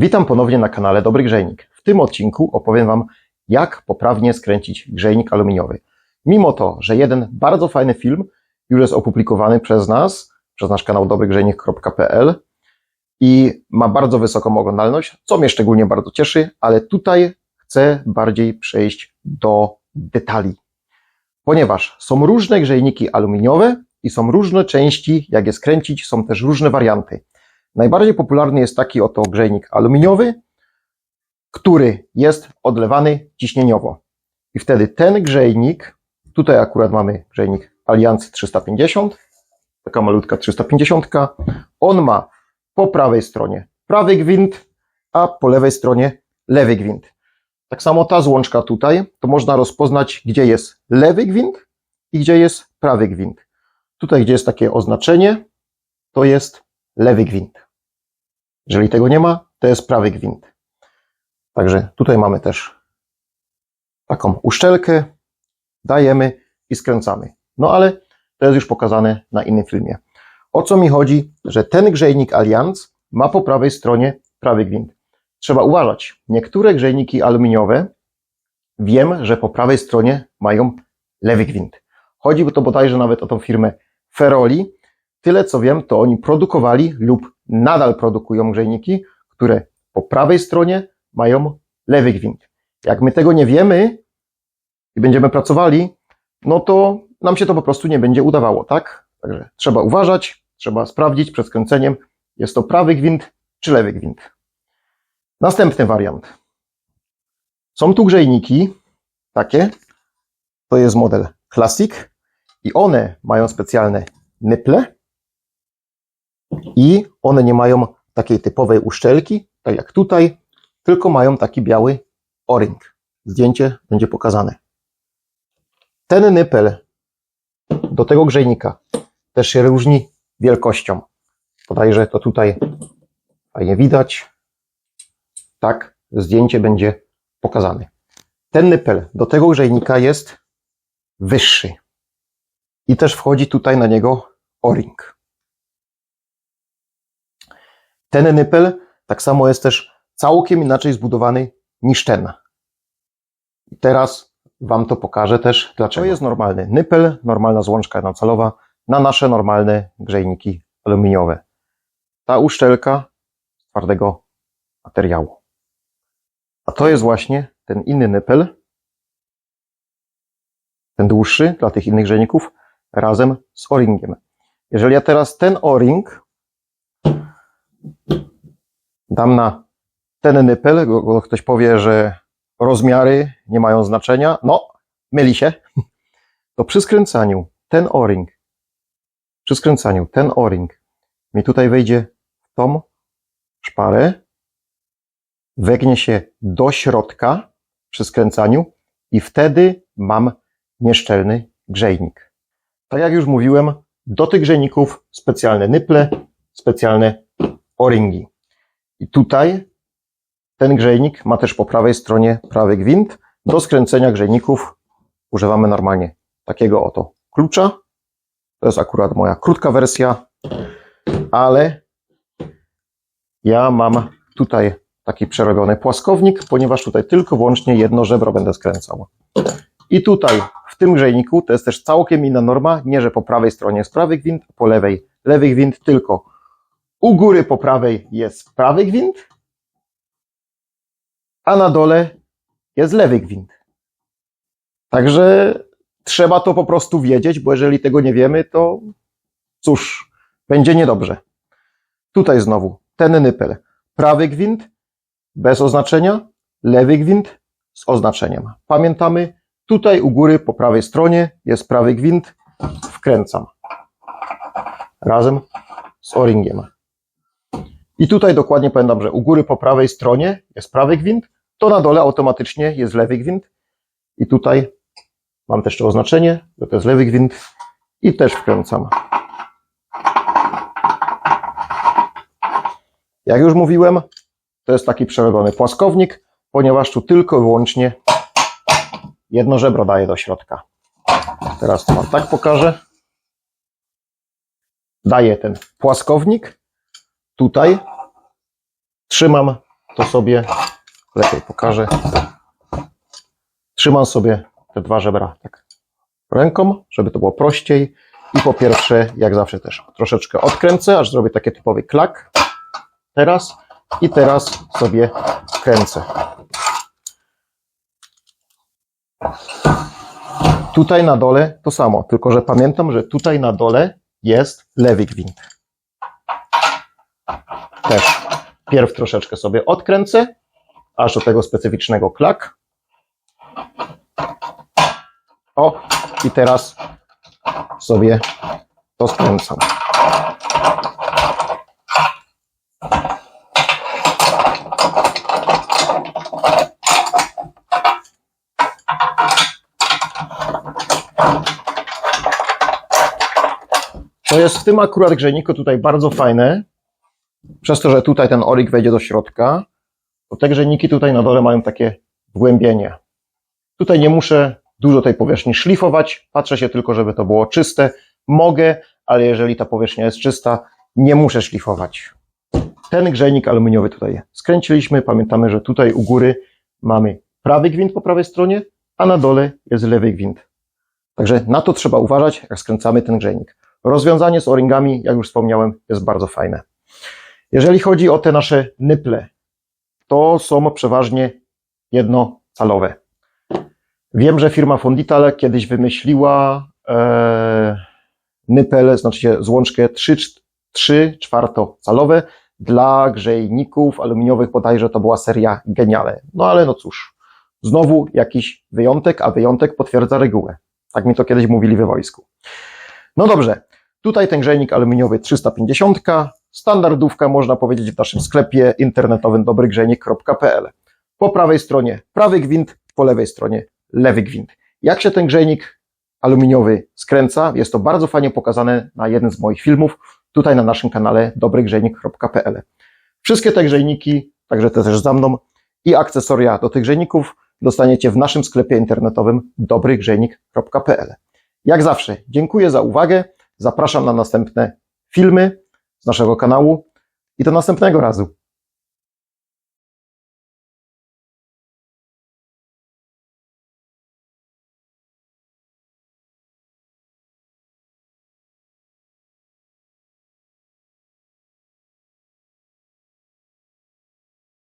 Witam ponownie na kanale Dobry Grzejnik. W tym odcinku opowiem Wam, jak poprawnie skręcić grzejnik aluminiowy. Mimo to, że jeden bardzo fajny film już jest opublikowany przez nas, przez nasz kanał dobrygrzejnik.pl i ma bardzo wysoką oglądalność, co mnie szczególnie bardzo cieszy, ale tutaj chcę bardziej przejść do detali. Ponieważ są różne grzejniki aluminiowe i są różne części, jak je skręcić, są też różne warianty. Najbardziej popularny jest taki oto grzejnik aluminiowy, który jest odlewany ciśnieniowo. I wtedy ten grzejnik, tutaj akurat mamy grzejnik Allianz 350, taka malutka 350, on ma po prawej stronie prawy gwint, a po lewej stronie lewy gwint. Tak samo ta złączka tutaj, to można rozpoznać, gdzie jest lewy gwint i gdzie jest prawy gwint. Tutaj, gdzie jest takie oznaczenie, to jest lewy gwint. Jeżeli tego nie ma, to jest prawy gwint. Także tutaj mamy też taką uszczelkę, dajemy i skręcamy. No ale to jest już pokazane na innym filmie. O co mi chodzi, że ten grzejnik Allianz ma po prawej stronie prawy gwint. Trzeba uważać. Niektóre grzejniki aluminiowe wiem, że po prawej stronie mają lewy gwint. Chodzi to bodajże nawet o tą firmę Feroli. Tyle co wiem, to oni produkowali lub nadal produkują grzejniki, które po prawej stronie mają lewy gwint. Jak my tego nie wiemy i będziemy pracowali, no to nam się to po prostu nie będzie udawało, tak? Także trzeba uważać, trzeba sprawdzić przed skręceniem, jest to prawy gwint czy lewy gwint. Następny wariant. Są tu grzejniki takie, to jest model Classic i one mają specjalne nyple i one nie mają takiej typowej uszczelki, tak jak tutaj, tylko mają taki biały o-ring. Zdjęcie będzie pokazane. Ten nypel do tego grzejnika też się różni wielkością. Podajże to tutaj fajnie widać. Tak, zdjęcie będzie pokazane. Ten nypel do tego grzejnika jest wyższy. I też wchodzi tutaj na niego o-ring. Ten nypel tak samo jest też całkiem inaczej zbudowany niż ten. I teraz Wam to pokażę też, dlaczego. To jest normalny nypel, normalna złączka jednocalowa na nasze normalne grzejniki aluminiowe. Ta uszczelka z twardego materiału. A to jest właśnie ten inny nypel, ten dłuższy dla tych innych grzejników, razem z o-ringiem. Jeżeli ja teraz ten o-ring dam na ten nypel, bo ktoś powie, że rozmiary nie mają znaczenia, no, myli się, to przy skręcaniu ten o-ring, przy skręcaniu ten o-ring mi tutaj wejdzie w tą szparę, wegnie się do środka przy skręcaniu i wtedy mam nieszczelny grzejnik. Tak jak już mówiłem, do tych grzejników specjalne nyple, specjalne o-ringi. I tutaj ten grzejnik ma też po prawej stronie prawy gwint. Do skręcenia grzejników używamy normalnie takiego oto klucza. To jest akurat moja krótka wersja, ale ja mam tutaj taki przerobiony płaskownik, ponieważ tutaj tylko wyłącznie jedno żebro będę skręcał. I tutaj w tym grzejniku to jest też całkiem inna norma, nie że po prawej stronie jest prawy gwint, po lewej lewy gwint, tylko u góry po prawej jest prawy gwint, a na dole jest lewy gwint. Także trzeba to po prostu wiedzieć, bo jeżeli tego nie wiemy, to cóż, będzie niedobrze. Tutaj znowu ten nypel. Prawy gwint bez oznaczenia, lewy gwint z oznaczeniem. Pamiętamy, tutaj u góry po prawej stronie jest prawy gwint, wkręcam. Razem z o-ringiem. I tutaj dokładnie pamiętam, że u góry po prawej stronie jest prawy gwint, to na dole automatycznie jest lewy gwint. I tutaj mam też to oznaczenie, że to jest lewy gwint i też wkręcam. Jak już mówiłem, to jest taki przerobiony płaskownik, ponieważ tu tylko i wyłącznie jedno żebro daje do środka. Teraz to Wam tak pokażę. Daję ten płaskownik. Tutaj trzymam to sobie lepiej pokażę. Trzymam sobie te dwa żebra tak ręką, żeby to było prościej. I po pierwsze, jak zawsze też troszeczkę odkręcę, aż zrobię taki typowy klak. Teraz i teraz sobie kręcę. Tutaj na dole to samo, tylko że pamiętam, że tutaj na dole jest lewy gwint. Też pierw troszeczkę sobie odkręcę, aż do tego specyficznego klak. O, i teraz sobie to skręcam. To jest w tym akurat grzejniku tutaj bardzo fajne, przez to, że tutaj ten orik wejdzie do środka, to te grzejniki tutaj na dole mają takie wgłębienie. Tutaj nie muszę dużo tej powierzchni szlifować, patrzę się tylko, żeby to było czyste. Mogę, ale jeżeli ta powierzchnia jest czysta, nie muszę szlifować. Ten grzejnik aluminiowy tutaj skręciliśmy. Pamiętamy, że tutaj u góry mamy prawy gwint po prawej stronie, a na dole jest lewy gwint. Także na to trzeba uważać, jak skręcamy ten grzejnik. Rozwiązanie z o-ringami, jak już wspomniałem, jest bardzo fajne. Jeżeli chodzi o te nasze nyple, to są przeważnie jednocalowe. Wiem, że firma Fondital kiedyś wymyśliła e, nypel, znaczy złączkę 3, 3 czwartocalowe dla grzejników aluminiowych, bodajże to była seria Geniale. No ale no cóż, znowu jakiś wyjątek, a wyjątek potwierdza regułę. Tak mi to kiedyś mówili we wojsku. No dobrze, tutaj ten grzejnik aluminiowy 350, standardówka można powiedzieć w naszym sklepie internetowym dobrygrzejnik.pl. Po prawej stronie prawy gwint, po lewej stronie lewy gwint. Jak się ten grzejnik aluminiowy skręca, jest to bardzo fajnie pokazane na jednym z moich filmów, tutaj na naszym kanale dobrygrzejnik.pl. Wszystkie te grzejniki, także te też za mną i akcesoria do tych grzejników dostaniecie w naszym sklepie internetowym dobrygrzejnik.pl. Jak zawsze, dziękuję za uwagę, zapraszam na następne filmy z naszego kanału i do następnego razu.